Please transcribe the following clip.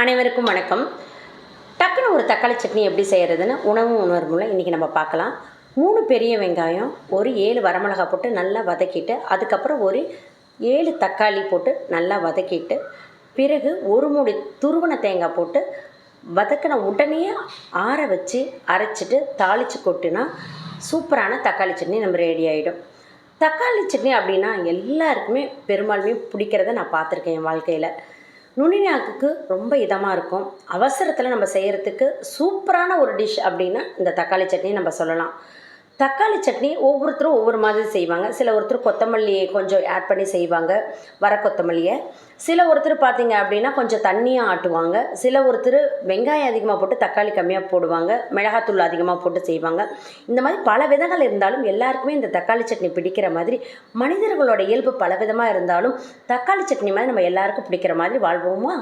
அனைவருக்கும் வணக்கம். டக்குன்னு ஒரு தக்காளி சட்னி எப்படி செய்கிறதுன்னு உணவு உணர்வுல இன்றைக்கி நம்ம பார்க்கலாம். மூணு பெரிய வெங்காயம் ஒரு ஏழு வரமிளகா போட்டு நல்லா வதக்கிட்டு அதுக்கப்புறம் ஒரு ஏழு தக்காளி போட்டு நல்லா வதக்கிட்டு பிறகு ஒரு மூடி துருவன தேங்காய் போட்டு வதக்கின உடனே ஆற வச்சு அரைச்சிட்டு தாளித்து கொட்டினா சூப்பரான தக்காளி சட்னி நம்ம ரெடி ஆகிடும் தக்காளி சட்னி அப்படின்னா எல்லாருக்குமே பெரும்பாலுமே பிடிக்கிறத நான் பார்த்துருக்கேன் என் வாழ்க்கையில். நுனிநாக்குக்கு ரொம்ப இதமாக இருக்கும். அவசரத்தில் நம்ம செய்கிறதுக்கு சூப்பரான ஒரு டிஷ் அப்படின்னா இந்த தக்காளி சட்னி நம்ம சொல்லலாம். தக்காளி சட்னி ஒவ்வொருத்தரும் ஒவ்வொரு மாதிரி செய்வாங்க. சில ஒருத்தர் கொத்தமல்லியை கொஞ்சம் ஆட் பண்ணி செய்வாங்க வர கொத்தமல்லியை. சில ஒருத்தர் பார்த்தீங்க அப்படின்னா கொஞ்சம் தண்ணியாக ஆட்டுவாங்க. சில ஒருத்தர் வெங்காயம் அதிகமாக போட்டு தக்காளி கம்மியாக போடுவாங்க மிளகாத்தூள் அதிகமாக போட்டு செய்வாங்க. இந்த மாதிரி பல விதங்கள் இருந்தாலும் எல்லாருக்குமே இந்த தக்காளி சட்னி பிடிக்கிற மாதிரி மனிதர்களோட இயல்பு பல விதமாக இருந்தாலும் தக்காளி சட்னி மாதிரி நம்ம எல்லாருக்கும் பிடிக்கிற மாதிரி வாழ்வோமா?